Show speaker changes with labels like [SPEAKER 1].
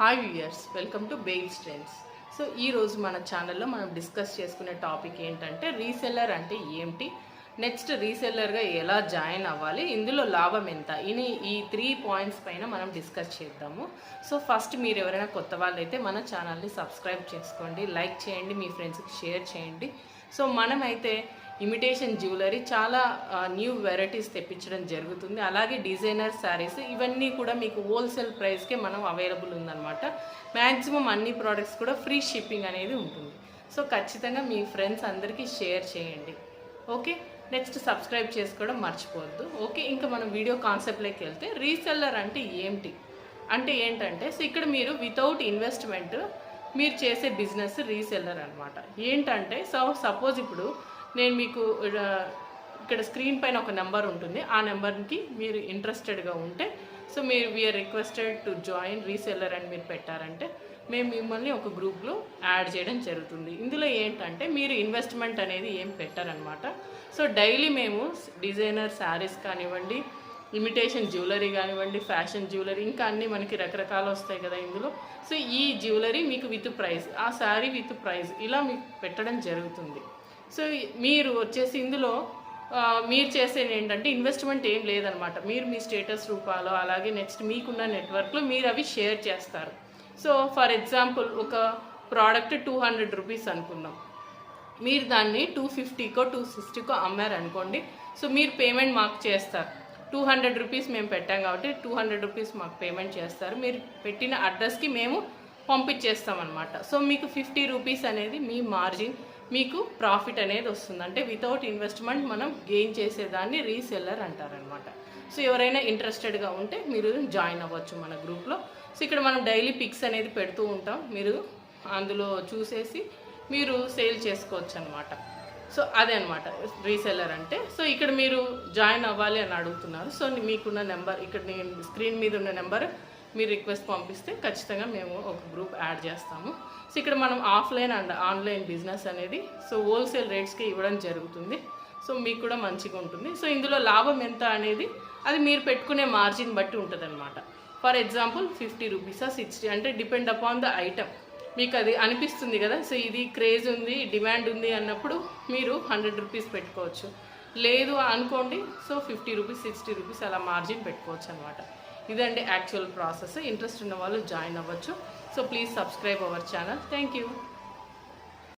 [SPEAKER 1] Hi viewers welcome to bail trends so ఈరోజు మన ఛానల్లో మనం డిస్కస్ చేసుకునే టాపిక్ ఏంటంటే రీసెల్లర్ అంటే ఏమిటి? నెక్స్ట్ రీసెల్లర్గా ఎలా జాయిన్ అవ్వాలి? ఇందులో లాభం ఎంత? ఇని ఈ త్రీ పాయింట్స్ పైన మనం డిస్కస్ చేద్దాము. సో ఫస్ట్ మీరు ఎవరైనా కొత్త వాళ్ళైతే మన ఛానల్ని సబ్స్క్రైబ్ చేసుకోండి. లైక్ చేయండి మీ ఫ్రెండ్స్కి షేర్ చేయండి. సో మనమైతే ఇమిటేషన్ జ్యువెలరీ చాలా న్యూ వెరైటీస్ తెప్పించడం జరుగుతుంది. అలాగే డిజైనర్ శారీస్ ఇవన్నీ కూడా మీకు హోల్సేల్ ప్రైస్కే మనం అవైలబుల్ ఉందన్నమాట. మ్యాక్సిమం అన్ని ప్రోడక్ట్స్ కూడా ఫ్రీ షిప్పింగ్ అనేది ఉంటుంది. సో ఖచ్చితంగా మీ ఫ్రెండ్స్ అందరికీ షేర్ చేయండి. ఓకే నెక్స్ట్ సబ్స్క్రైబ్ చేసుకోవడం మర్చిపోవద్దు. ఓకే ఇంకా మనం వీడియో కాన్సెప్ట్లోకి వెళ్తే రీసెల్లర్ అంటే ఏంటి? అంటే ఏంటంటే సో ఇక్కడ మీరు వితౌట్ ఇన్వెస్ట్మెంట్ మీరు చేసే బిజినెస్ రీసెల్లర్ అనమాట ఏంటంటే సో సపోజ్ ఇప్పుడు నేను మీకు ఇక్కడ స్క్రీన్ పైన ఒక నెంబర్ ఉంటుంది. ఆ నెంబర్కి మీరు ఇంట్రెస్టెడ్గా ఉంటే సో మీరు we are requested to join reseller అని మీరు పెట్టారంటే మేము మిమ్మల్ని ఒక గ్రూప్లో యాడ్ చేయడం జరుగుతుంది. ఇందులో ఏంటంటే మీరు ఇన్వెస్ట్మెంట్ అనేది ఏం పెట్టారనమాట. సో డైలీ మేము డిజైనర్ శారీస్ కానివ్వండి ఇమిటేషన్ జ్యువెలరీ కానివ్వండి ఫ్యాషన్ జ్యువెలరీ ఇంకా అన్నీ మనకి రకరకాలు వస్తాయి కదా ఇందులో. సో ఈ జ్యువెలరీ మీకు విత్ ప్రైస్ ఆ శారీ విత్ ప్రైస్ ఇలా మీకు పెట్టడం జరుగుతుంది. సో మీరు వచ్చేసి ఇందులో మీరు చేసేది ఏంటంటే ఇన్వెస్ట్మెంట్ ఏం లేదనమాట. మీరు మీ స్టేటస్ రూపాలో అలాగే నెక్స్ట్ మీకున్న నెట్వర్క్లో మీరు అవి షేర్ చేస్తారు. సో ఫర్ ఎగ్జాంపుల్ ఒక ప్రోడక్ట్ టూ హండ్రెడ్ రూపీస్ అనుకుందాం. మీరు దాన్ని టూ ఫిఫ్టీకో టూ సిక్స్టీకో అమ్మారు అనుకోండి సో మీరు పేమెంట్ మాకు చేస్తారు. టూ హండ్రెడ్ రూపీస్ మేము పెట్టాం కాబట్టి టూ హండ్రెడ్ రూపీస్ మాకు పేమెంట్ చేస్తారు. మీరు పెట్టిన అడ్రస్కి మేము పంపించేస్తామన్నమాట. సో మీకు ఫిఫ్టీ రూపీస్ అనేది మీ మార్జిన్ మీకు ప్రాఫిట్ అనేది వస్తుంది. అంటే వితౌట్ ఇన్వెస్ట్మెంట్ మనం గెయిన్ చేసేదాన్ని రీసెల్లర్ అంటారనమాట సో ఎవరైనా ఇంట్రెస్టెడ్గా ఉంటే మీరు జాయిన్ అవ్వచ్చు మన గ్రూప్లో సో ఇక్కడ మనం డైలీ పిక్స్ అనేది పెడుతూ ఉంటాం. మీరు అందులో చూసేసి మీరు సేల్ చేసుకోవచ్చు అనమాట సో అదే అనమాట రీసెల్లర్ అంటే. సో ఇక్కడ మీరు జాయిన్ అవ్వాలి అని అడుగుతున్నారు. సో మీకున్న నెంబర్ ఇక్కడ నేను స్క్రీన్ మీద ఉన్న నెంబర్ మీరు రిక్వెస్ట్ పంపిస్తే ఖచ్చితంగా మేము ఒక గ్రూప్ యాడ్ చేస్తాము. సో ఇక్కడ మనం ఆఫ్లైన్ అండ్ ఆన్లైన్ బిజినెస్ అనేది సో హోల్సేల్ రేట్స్కి ఇవ్వడం జరుగుతుంది. సో మీకు కూడా మంచిగా ఉంటుంది. సో ఇందులో లాభం ఎంత అనేది అది మీరు పెట్టుకునే మార్జిన్ బట్టి ఉంటుంది ఫర్ ఎగ్జాంపుల్ ఫిఫ్టీ రూపీసా సిక్స్టీ అంటే డిపెండ్ అపాన్ ద ఐటమ్. మీకు అది అనిపిస్తుంది కదా? సో ఇది క్రేజ్ ఉంది డిమాండ్ ఉంది అన్నప్పుడు మీరు హండ్రెడ్ రూపీస్ పెట్టుకోవచ్చు. లేదు అనుకోండి so fifty rupees sixty rupees అలా మార్జిన్ పెట్టుకోవచ్చు అనమాట ఇదండి యాక్చువల్ ప్రాసెస్ ఇంట్రెస్ట్ ఉన్న వాళ్ళు జాయిన్ అవ్వచ్చు. So please subscribe our channel. Thank you.